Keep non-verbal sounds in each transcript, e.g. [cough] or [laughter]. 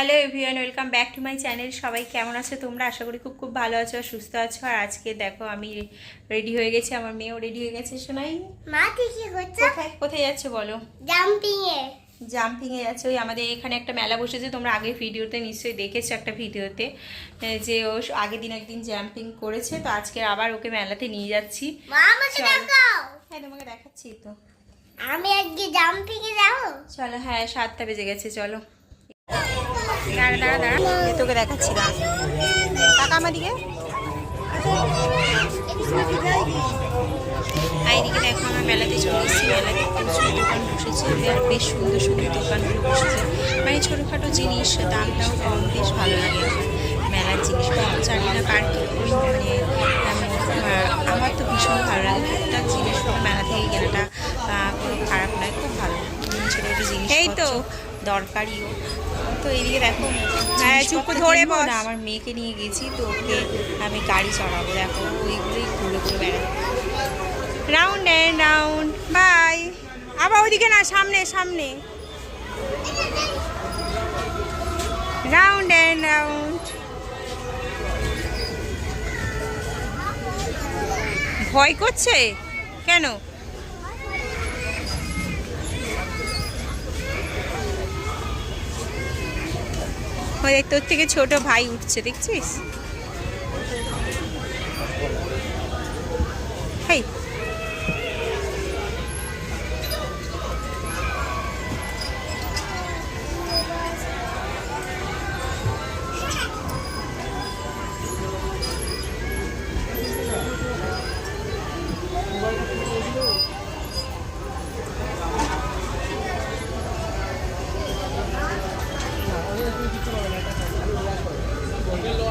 Hello everyone welcome back to my channel. সবাই কেমন আছো তোমরা? আশা করি খুব খুব ভালো আছো আর সুস্থ আছো। আর আজকে দেখো আমি রেডি হয়ে গেছি আমার মেয়েও রেডি হয়ে গেছে। শোনাই মা কি করছ? কোথায় কোথায় যাচ্ছ বলো? জাম্পিং এ। জাম্পিং এ যাচ্ছে। ওই আমাদের এখানে একটা মেলা বসেছে তোমরা আগে ভিডিওতে নিশ্চয়ই দেখেছ একটা ভিডিওতে যে ও আগের দিন একদিন জাম্পিং করেছে তো আজকে আবার ওকে মেলাতে নিয়ে যাচ্ছি। মা আমাকে দেখাও। হ্যাঁ তোমাকে দেখাচ্ছি তো। আমি আজকে জাম্পিং এ যাব? চলো হ্যাঁ সাতটা বেজে গেছে চলো। দাঁড়া দাঁড়া দাঁড়া। তোকে দেখাচ্ছি, দাঁড়া। টাকা আমার দিকে। এদিকে দেখো, আমরা মেলাতে চলে এসেছি। মেলাতে প্রচুর দোকান বসেছে। আর বেশ সুন্দর সুন্দর দোকানগুলো বসেছে। মানে ছোটোখাটো জিনিস, দামটাও কম, বেশ ভালো লাগে মেলার জিনিসপত্র জানি না কার কী মানে আমার তো ভীষণ ভালো লাগে। টুকটাক জিনিসপত্র মেলা থেকে কেনাটা খুব খারাপ নয়, খুব ভালো ছোটো ছোটো জিনিস এই তো। দরকারিও। তো এইদিকে দেখো হ্যাঁ চুপ ধরে বস। আমার মেয়েকে নিয়ে গেছি তো ওকে আমি গাড়ি চড়াবো। দেখো ওইগুলোই ঘুরে ঘুরে বেড়াবো রাউন্ড অ্যান্ড রাউন্ড বাই আবার ওইদিকে না সামনে সামনে। রাউন্ড অ্যান্ড রাউন্ড ভয় করছে? কেন? ওই তোর থেকে ছোট ভাই উঠছে দেখছিস?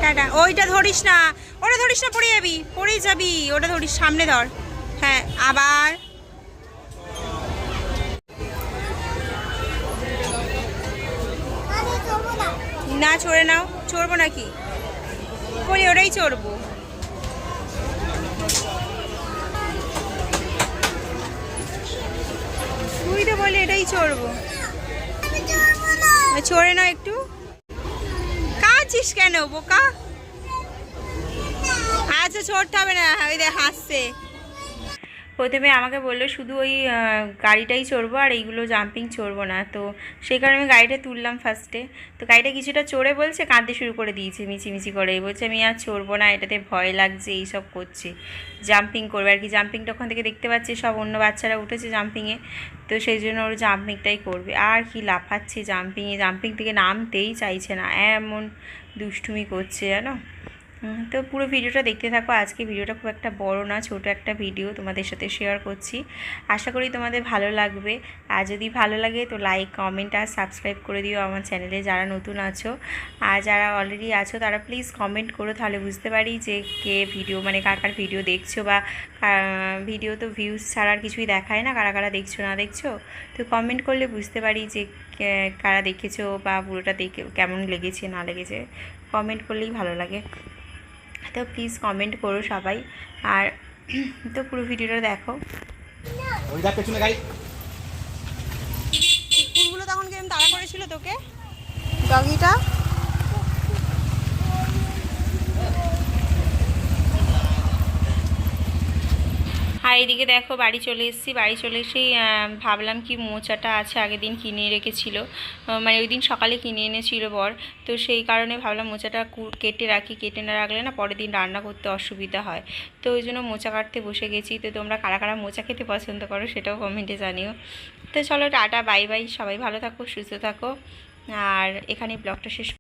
টাটা। ওইটা ধরিস না। ওটা ধরিস না পড়ে যাবি পড়েই যাবি। ওটা ধরিস সামনে ধর। হ্যাঁ আবার। না চড়ে নাও। চড়বো নাকি? বলি ওটাই চড়বো। তুই তো বলি এটাই চড়বো। চড়ে নাও একটু। কাঁদছিস কেন বোকা? আচ্ছা ছোট হবে না। ওই দেখ হাসছে। প্রথমে আমাকে বলল, শুধু ওই গাড়িটাই চড়বো আর এইগুলো জাম্পিং চড়বো না। তো সেই কারণে আমি গাড়িটা তুললাম ফার্স্টে তো গাড়িটা কিছুটা চড়ে বলছে, কাঁদতে শুরু করে দিয়েছে মিচিমিচি করে। বলছে, আমি আর চড়বো না, এটাতে ভয় লাগছে, এইসব করছে জাম্পিং করবে। আর কি জাম্পিংটা ওখান থেকে দেখতে পাচ্ছি, সব অন্য বাচ্চারা উঠেছে জাম্পিংয়ে তো সেই জন্য ওর জাম্পিংটাই করবে। আর কি লাফাচ্ছে জাম্পিংয়ে জাম্পিং থেকে নামতেই চাইছে না, এমন দুষ্টুমি করছে, জানো? তো পুরো ভিডিওটা দেখতে থাকো। আজকে ভিডিওটা খুব একটা বড় না, ছোট একটা ভিডিও তোমাদের সাথে শেয়ার করছি। আশা করি তোমাদের ভালো লাগবে। আর যদি ভালো লাগে তো লাইক কমেন্ট আর সাবস্ক্রাইব করে দিও আমার চ্যানেলে যারা নতুন আছো। আর যারা অলরেডি আছো তারা প্লিজ কমেন্ট করো, তাহলে বুঝতে পারি যে কে ভিডিও মানে কার কার ভিডিও দেখছ বা ভিডিও তো ভিউজ ছাড়া আর কিছুই দেখায় না, কারা কারা দেখছ না দেখছ। তো কমেন্ট করলে বুঝতে পারি যে কারা দেখেছ বা পুরোটা দেখে কেমন লেগেছে, না লেগেছে। কমেন্ট করলেই ভালো লাগে। তো প্লিজ কমেন্ট করো সবাই। আর [clears throat] তো পুরো ভিডিওটা দেখো। ওই দেখ পেছনে গাড়ি কুকুরগুলো তখন কেমন তাড়া করেছিল তোকে? ডগিটা আর এদিকে দেখো, বাড়ি চলে এসেছি। বাড়ি চলে এসেই ভাবলাম কি মোচাটা আছে আগের দিন কিনে রেখেছিল। মানে ওই দিন সকালে কিনে এনেছিল বর। তো সেই কারণে ভাবলাম মোচাটা কেটে রাখি। কেটে না রাখলে না পরের দিন রান্না করতে অসুবিধা হয়। তো ওই জন্য মোচা কাটতে বসে গেছি। তো তোমরা কারা কারা মোচা খেতে পছন্দ করো সেটাও কমেন্টে জানিও। তো চলো টাটা, বাই বাই। সবাই ভালো থাকো, সুস্থ থাকো। আর এখানে ব্লগটা শেষ